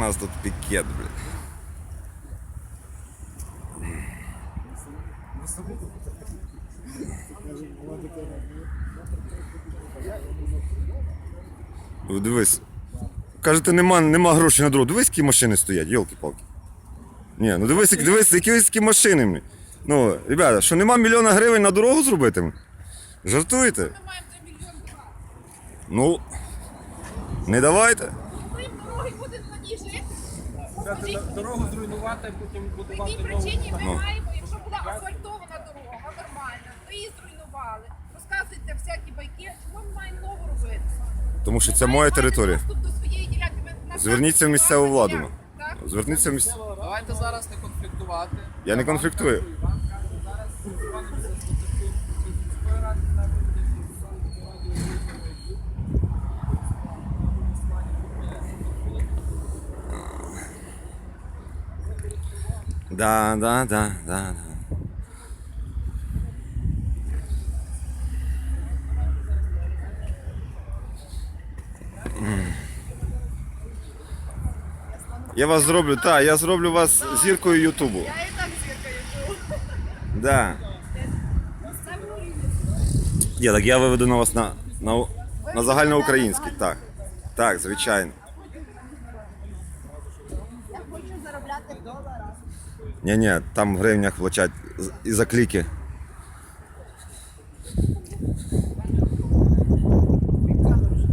нас тут пікет, блядь. Ви Дивись. Кажете, нема, нема грошей на дорогу. Дивись, які машини стоять, йолки-палки. Ні, ну дивись, дивись, які які машини. Ну, ребята, що нема мільйона гривень на дорогу зробити? блін? Жартуєте? Ну. Не давайте. Ми дороги будемо наніжити. Дорогу зруйнувати, потім по будувати якій нову. причині ми маємо, якщо була асфальтована дорога, нормальна, ви її зруйнували. Розказуєте всякі байки, чому ми маємо нову робити? Тому що це моя територія. Зверніться в місцеву владу. Зверніться в місцеву. Давайте зараз не конфліктувати. Я не конфліктую. Да, да, да, да, да. Я вас зроблю, так, я зроблю вас зіркою Ютубу. Я і так зіркою живу. Да. Ні, так я виведу на вас на, на, на загальноукраїнський, так. Так, звичайно. Я хочу заробляти долара. Ні, ні, там в гривнях влачать з- і за кліки.